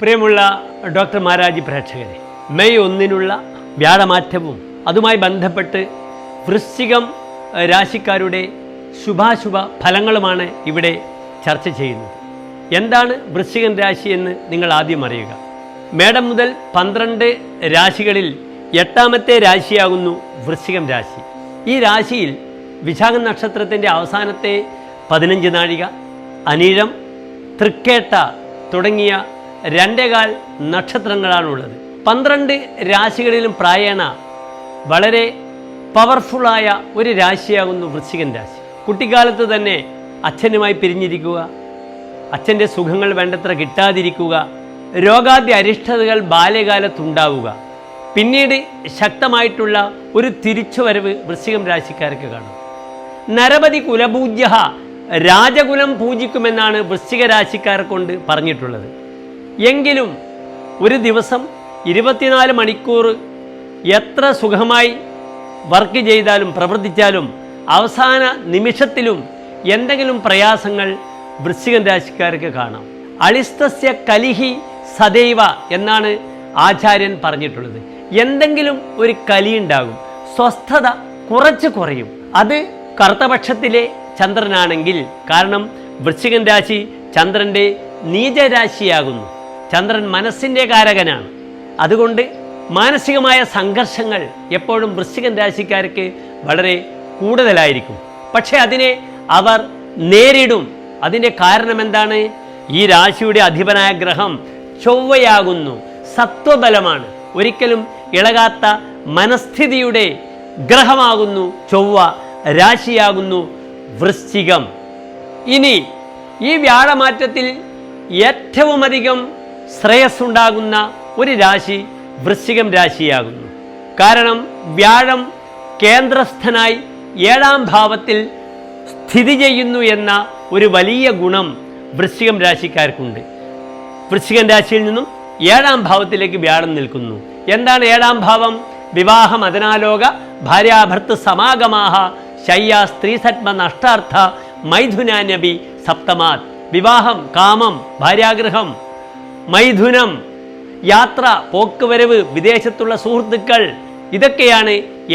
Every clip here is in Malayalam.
പ്രിയമുള്ള ഡോക്ടർ മാരാജി പ്രേക്ഷകരെ മെയ് ഒന്നിനുള്ള വ്യാഴമാറ്റവും അതുമായി ബന്ധപ്പെട്ട് വൃശ്ചികം രാശിക്കാരുടെ ശുഭാശുഭ ഫലങ്ങളുമാണ് ഇവിടെ ചർച്ച ചെയ്യുന്നത്. എന്താണ് വൃശ്ചികൻ രാശി എന്ന് നിങ്ങൾ ആദ്യം അറിയുക. മേടം മുതൽ പന്ത്രണ്ട് രാശികളിൽ എട്ടാമത്തെ രാശിയാകുന്നു വൃശ്ചികം രാശി. ഈ രാശിയിൽ വിശാഖ നക്ഷത്രത്തിന്റെ അവസാനത്തെ പതിനഞ്ച് നാഴിക അനീഴം തൃക്കേട്ട തുടങ്ങിയ രണ്ടേകാൽ നക്ഷത്രങ്ങളാണുള്ളത്. പന്ത്രണ്ട് രാശികളിലും പ്രായേണ വളരെ പവർഫുള്ളായ ഒരു രാശിയാകുന്നു വൃശ്ചികൻ രാശി. കുട്ടിക്കാലത്ത് തന്നെ അച്ഛനുമായി പിരിഞ്ഞിരിക്കുക അച്ഛന്റെ സുഖങ്ങൾ വേണ്ടത്ര കിട്ടാതിരിക്കുക രോഗാദ്യ അരിഷ്ടതകൾ ബാല്യകാലത്തുണ്ടാവുക. പിന്നീട് ശക്തമായിട്ടുള്ള ഒരു തിരിച്ചുവരവ് വൃശ്ചികം രാശിക്കാർക്ക് കാണും. നരപതി കുലപൂജ്യ രാജകുലം പൂജിക്കുമെന്നാണ് വൃശ്ചിക രാശിക്കാരെ കൊണ്ട് പറഞ്ഞിട്ടുള്ളത്. എങ്കിലും ഒരു ദിവസം ഇരുപത്തിനാല് മണിക്കൂർ എത്ര സുഖമായി വർക്ക് ചെയ്താലും പ്രവർത്തിച്ചാലും അവസാന നിമിഷത്തിലും എന്തെങ്കിലും പ്രയാസങ്ങൾ വൃശ്ചികൻ രാശിക്കാർക്ക് കാണാം. അളിസ്തസ്യ കലിഹി സദൈവ എന്നാണ് ആചാര്യൻ പറഞ്ഞിട്ടുള്ളത്. എന്തെങ്കിലും ഒരു കലി ഉണ്ടാകും. സ്വസ്ഥത കുറച്ച് കുറയും. അത് കറുത്തപക്ഷത്തിലെ ചന്ദ്രനാണെങ്കിൽ കാരണം വൃശ്ചികൻ രാശി ചന്ദ്രന്റെ നീചരാശിയാകുന്നു. ചന്ദ്രൻ മനസ്സിന്റെ കാരകനാണ്. അതുകൊണ്ട് മാനസികമായ സംഘർഷങ്ങൾ എപ്പോഴും വൃശ്ചികൻ രാശിക്കാർക്ക് വളരെ കൂടുതലായിരിക്കും. പക്ഷേ അതിനെ അവർ നേരിടും. അതിന്റെ കാരണം എന്താണ്? ഈ രാശിയുടെ അധിപനായ ഗ്രഹം ചൊവ്വയാകുന്നു. സത്വബലമാണ്. ഒരിക്കലും ഇളകാത്ത മനസ്ഥിതിയുടെ ഗ്രഹമാകുന്നു. ചൊവ്വ രാശിയാകുന്നു വൃശ്ചികം. ഇനി ഈ വ്യാഴമാറ്റത്തിൽ ഏറ്റവുമധികം ശ്രേയസ്സുണ്ടാകുന്ന ഒരു രാശി വൃശ്ചികം രാശിയാകുന്നു. കാരണം വ്യാഴം കേന്ദ്രസ്ഥനായി ഏഴാം ഭാവത്തിൽ സ്ഥിതി ചെയ്യുന്നു എന്ന ഒരു വലിയ ഗുണം വൃശ്ചികം രാശിക്കാർക്കുണ്ട്. വൃശ്ചികൻ രാശിയിൽ നിന്നും ഏഴാം ഭാവത്തിലേക്ക് വ്യാഴം നിൽക്കുന്നു. എന്താണ് ഏഴാം ഭാവം? വിവാഹം അതിനാലോക ഭാര്യാഭർത്ത് സമാഗമാഹ ശയ്യ സ്ത്രീസത്മ നഷ്ടാർത്ഥ മൈഥുനാനബി സപ്തമാത്. വിവാഹം കാമം ഭാര്യാഗൃഹം മൈഥുനം. യാത്ര പോക്കുവരവ് വിദേശത്തുള്ള സുഹൃത്തുക്കൾ ഇതൊക്കെയാണ്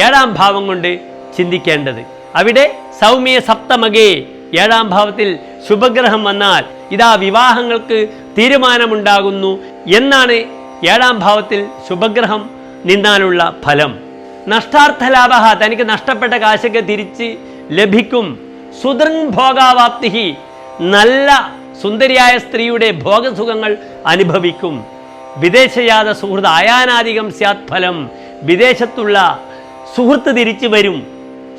ഏഴാം ഭാവം കൊണ്ട് ചിന്തിക്കേണ്ടത്. അവിടെ സൗമ്യ സപ്തമകേ ഏഴാം ഭാവത്തിൽ ശുഭഗ്രഹം വന്നാൽ ഇതാ വിവാഹങ്ങൾക്ക് തീരുമാനമുണ്ടാകുന്നു എന്നാണ് ഏഴാം ഭാവത്തിൽ ശുഭഗ്രഹം നിന്നാലുള്ള ഫലം. നഷ്ടാർത്ഥ ലാഭ തനിക്ക് നഷ്ടപ്പെട്ട കാശൊക്കെ തിരിച്ച് ലഭിക്കും. സുദൃൻ ഭോഗാവാപ്തി നല്ല സുന്ദരിയായ സ്ത്രീയുടെ ഭോഗസുഖങ്ങൾ അനുഭവിക്കും. വിദേശയാത സുഹൃത്ത് ആയാനാധികം സ്യാത് ഫലം വിദേശത്തുള്ള സുഹൃത്ത് തിരിച്ചു വരും.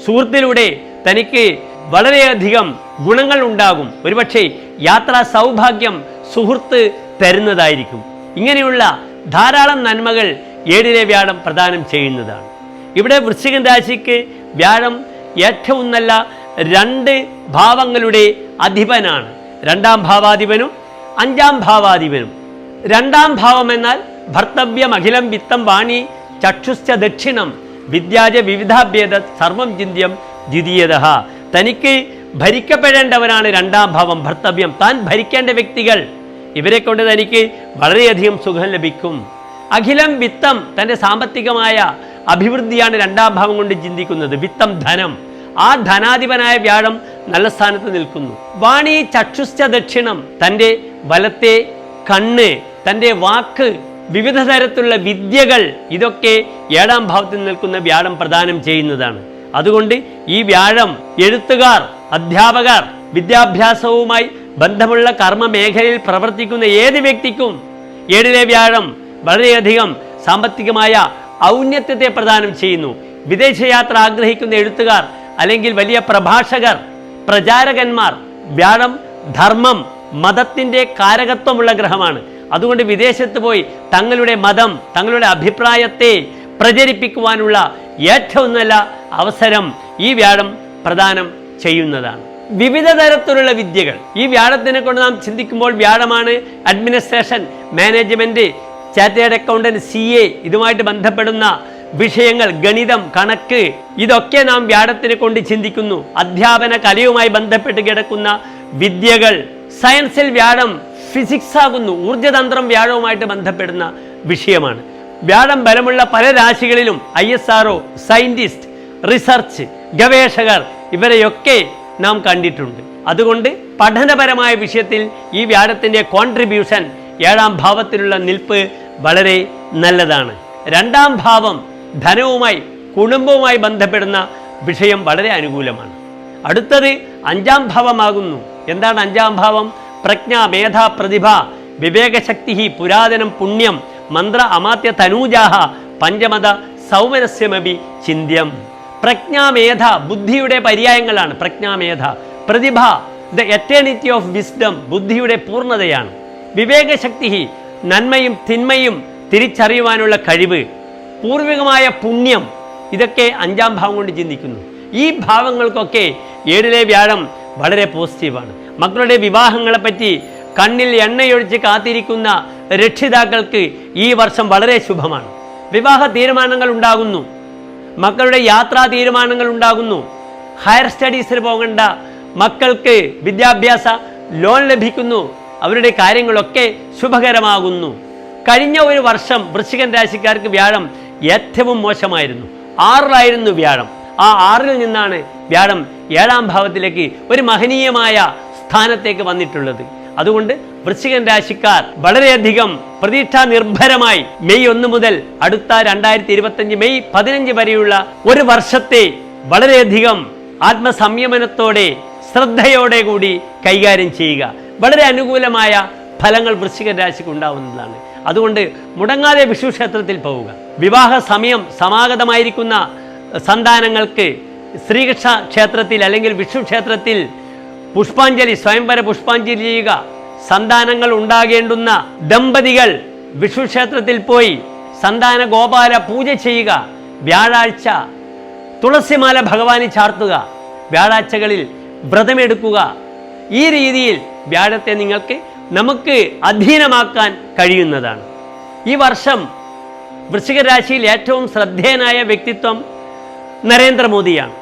സുഹൃത്തിലൂടെ തനിക്ക് വളരെയധികം ഗുണങ്ങൾ ഉണ്ടാകും. ഒരുപക്ഷെ യാത്രാ സൗഭാഗ്യം സുഹൃത്ത് തരുന്നതായിരിക്കും. ഇങ്ങനെയുള്ള ധാരാളം നന്മകൾ ഏഴിലെ വ്യാഴം പ്രദാനം ചെയ്യുന്നതാണ്. ഇവിടെ വൃശ്ചികൻ രാശിക്ക് വ്യാഴം ഏറ്റവും നല്ല രണ്ട് ഭാവങ്ങളുടെ അധിപനാണ്. രണ്ടാം ഭാവാധിപനും അഞ്ചാം ഭാവാധിപനും. രണ്ടാം ഭാവം എന്നാൽ ഭർത്തവ്യം അഖിലം വിത്തം വാണി ചക്ഷുശ്ച ദക്ഷിണം വിദ്യാജ വിവിധാഭേദ സർവം ചിന്ത്യം ദ്വിതീയത തനിക്ക് ഭരിക്കപ്പെടേണ്ടവനാണ് രണ്ടാം ഭാവം ഭർത്തവ്യം. താൻ ഭരിക്കേണ്ട വ്യക്തികൾ ഇവരെ കൊണ്ട് തനിക്ക് വളരെയധികം സുഖം ലഭിക്കും. അഖിലം വിത്തം തന്റെ സാമ്പത്തികമായ അഭിവൃദ്ധിയാണ് രണ്ടാം ഭാവം കൊണ്ട് ചിന്തിക്കുന്നത്. വിത്തം ധനം. ആ ധനാധിപനായ വ്യാഴം നല്ല സ്ഥാനത്ത് നിൽക്കുന്നു. വാണി ചക്ഷുശ്ച ദക്ഷിണം തന്റെ വലത്തെ കണ്ണ് തന്റെ വാക്ക് വിവിധ തരത്തിലുള്ള വിദ്യകൾ ഇതൊക്കെ ഏഴാം ഭാവത്തിൽ നിൽക്കുന്ന വ്യാഴം പ്രദാനം ചെയ്യുന്നതാണ്. അതുകൊണ്ട് ഈ വ്യാഴം എഴുത്തുകാർ അധ്യാപകർ വിദ്യാഭ്യാസവുമായി ബന്ധമുള്ള കർമ്മ മേഖലയിൽ പ്രവർത്തിക്കുന്ന ഏത് വ്യക്തിക്കും ഏഴിലെ വ്യാഴം വളരെയധികം സാമ്പത്തികമായ ഔന്നത്യത്തെ പ്രദാനം ചെയ്യുന്നു. വിദേശയാത്ര ആഗ്രഹിക്കുന്ന എഴുത്തുകാർ അല്ലെങ്കിൽ വലിയ പ്രഭാഷകർ പ്രചാരകന്മാർ വ്യാഴം ധർമ്മം മതത്തിന്റെ കാരകത്വമുള്ള ഗ്രഹമാണ്. അതുകൊണ്ട് വിദേശത്ത് പോയി തങ്ങളുടെ മതം തങ്ങളുടെ അഭിപ്രായത്തെ പ്രചരിപ്പിക്കുവാനുള്ള ഏറ്റവും നല്ല അവസരം ഈ വ്യാഴം പ്രദാനം ചെയ്യുന്നതാണ്. വിവിധ തരത്തിലുള്ള വിദ്യകൾ. ഈ വ്യാഴത്തിനെ കൊണ്ട് നാം ചിന്തിക്കുമ്പോൾ വ്യാഴമാണ് അഡ്മിനിസ്ട്രേഷൻ മാനേജ്മെന്റ് ചാറ്റേഡ് അക്കൗണ്ടന്റ് സി എ ഇതുമായിട്ട് ബന്ധപ്പെടുന്ന വിഷയങ്ങൾ ഗണിതം കണക്ക് ഇതൊക്കെ നാം വ്യാഴത്തിനെ കൊണ്ട് ചിന്തിക്കുന്നു. അധ്യാപന കലയുമായി ബന്ധപ്പെട്ട് കിടക്കുന്ന വിദ്യകൾ സയൻസിൽ വ്യാഴം ഫിസിക്സ് ആകുന്നു ഊർജതന്ത്രം വ്യാഴവുമായിട്ട് ബന്ധപ്പെടുന്ന വിഷയമാണ്. വ്യാഴം ബലമുള്ള പല രാശികളിലും I S R O scientist research ഗവേഷകർ ഇവരെയൊക്കെ നാം കണ്ടിട്ടുണ്ട്. അതുകൊണ്ട് പഠനപരമായ വിഷയത്തിൽ ഈ വ്യാഴത്തിന്റെ കോൺട്രിബ്യൂഷൻ ഏഴാം ഭാവത്തിലുള്ള നിൽപ്പ് വളരെ നല്ലതാണ്. രണ്ടാം ഭാവം ധനവുമായി കുടുംബവുമായി ബന്ധപ്പെടുന്ന വിഷയം വളരെ അനുകൂലമാണ്. അടുത്തത് അഞ്ചാം ഭാവമാകുന്നു. എന്താണ് അഞ്ചാം ഭാവം? പ്രജ്ഞ മേധ പ്രതിഭ വിവേകശക്തി പുരാതനം പുണ്യം മന്ത്ര അമാത്യ തനൂജാഹ പഞ്ചമത സൗമനസ്യമപി ചിന്ത്യം പ്രജ്ഞാമേധ ബുദ്ധിയുടെ പര്യായങ്ങളാണ്. പ്രജ്ഞാമേധ പ്രതിഭ ദ എറ്റേണിറ്റി ഓഫ് വിസ്ഡം ബുദ്ധിയുടെ പൂർണതയാണ്. വിവേകശക്തി നന്മയും തിന്മയും തിരിച്ചറിയുവാനുള്ള കഴിവ് പൂർവികമായ പുണ്യം ഇതൊക്കെ അഞ്ചാം ഭാവം കൊണ്ട് ചിന്തിക്കുന്നു. ഈ ഭാവങ്ങൾക്കൊക്കെ ഏഴിലെ വ്യാഴം വളരെ പോസിറ്റീവാണ് മക്കളുടെ വിവാഹങ്ങളെപ്പറ്റി കണ്ണിൽ എണ്ണയൊഴിച്ച് കാത്തിരിക്കുന്ന രക്ഷിതാക്കൾക്ക് ഈ വർഷം വളരെ ശുഭമാണ്. വിവാഹ തീരുമാനങ്ങൾ ഉണ്ടാകുന്നു. മക്കളുടെ യാത്രാ തീരുമാനങ്ങൾ ഉണ്ടാകുന്നു. ഹയർ സ്റ്റഡീസിന് പോകേണ്ട മക്കൾക്ക് വിദ്യാഭ്യാസ ലോൺ ലഭിക്കുന്നു. അവരുടെ കാര്യങ്ങളൊക്കെ ശുഭകരമാകുന്നു. കഴിഞ്ഞ ഒരു വർഷം വൃശ്ചികൻ രാശിക്കാർക്ക് വ്യാഴം ഏറ്റവും മോശമായിരുന്നു. ആറിലായിരുന്നു വ്യാഴം. ആ ആറിൽ നിന്നാണ് വ്യാഴം ഏഴാം ഭാവത്തിലേക്ക് ഒരു മഹനീയമായ സ്ഥാനത്തേക്ക് വന്നിട്ടുള്ളത്. അതുകൊണ്ട് വൃശ്ചികൻ രാശിക്കാർ വളരെയധികം പ്രതീക്ഷാ നിർഭരമായി മെയ് ഒന്ന് മുതൽ അടുത്ത രണ്ടായിരത്തി ഇരുപത്തഞ്ച് മെയ് പതിനഞ്ച് വരെയുള്ള ഒരു വർഷത്തെ വളരെയധികം ആത്മസംയമനത്തോടെ ശ്രദ്ധയോടെ കൂടി കൈകാര്യം ചെയ്യുക. വളരെ അനുകൂലമായ ഫലങ്ങൾ വൃശ്ചിക രാശിക്ക് ഉണ്ടാവുന്നതാണ്. അതുകൊണ്ട് മുടങ്ങാതെ വിഷു ക്ഷേത്രത്തിൽ പോവുക. വിവാഹ സമയം സമാഗതമായിരിക്കുന്ന സന്താനങ്ങൾക്ക് ശ്രീകൃഷ്ണ ക്ഷേത്രത്തിൽ അല്ലെങ്കിൽ വിഷു ക്ഷേത്രത്തിൽ പുഷ്പാഞ്ജലി സ്വയംവര പുഷ്പാഞ്ജലി ചെയ്യുക. സന്താനങ്ങൾ ഉണ്ടാകേണ്ടുന്ന ദമ്പതികൾ വിഷു ക്ഷേത്രത്തിൽ പോയി സന്താന ഗോപാല പൂജ ചെയ്യുക. വ്യാഴാഴ്ച തുളസിമാല ഭഗവാനെ ചാർത്തുക. വ്യാഴാഴ്ചകളിൽ വ്രതമെടുക്കുക. ഈ രീതിയിൽ വ്യാഴത്തെ നിങ്ങൾക്ക് നമുക്ക് അധീനമാക്കാൻ കഴിയുന്നതാണ്. ഈ വർഷം വൃശ്ചിക രാശിയിൽ ഏറ്റവും ശ്രദ്ധേയനായ വ്യക്തിത്വം നരേന്ദ്രമോദിയാണ്.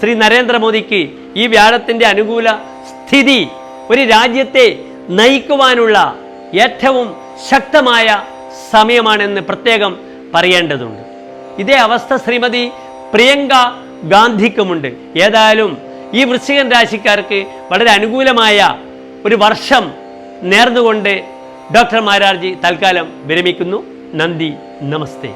ശ്രീ നരേന്ദ്രമോദിക്ക് ഈ വ്യാഴത്തിന്റെ അനുകൂല സ്ഥിതി ഒരു രാജ്യത്തെ നയിക്കുവാനുള്ള ഏറ്റവും ശക്തമായ സമയമാണെന്ന് പ്രത്യേകം പറയേണ്ടതുണ്ട്. ഇതേ അവസ്ഥ ശ്രീമതി പ്രിയങ്ക ഗാന്ധിക്കുമുണ്ട്. ഏതായാലും ഈ വൃശ്ചികൻ രാശിക്കാർക്ക് വളരെ അനുകൂലമായ ഒരു വർഷം നേർന്നുകൊണ്ട് ഡോക്ടർ മാരാർജി തൽക്കാലം വിരമിക്കുന്നു. നന്ദി നമസ്തേ.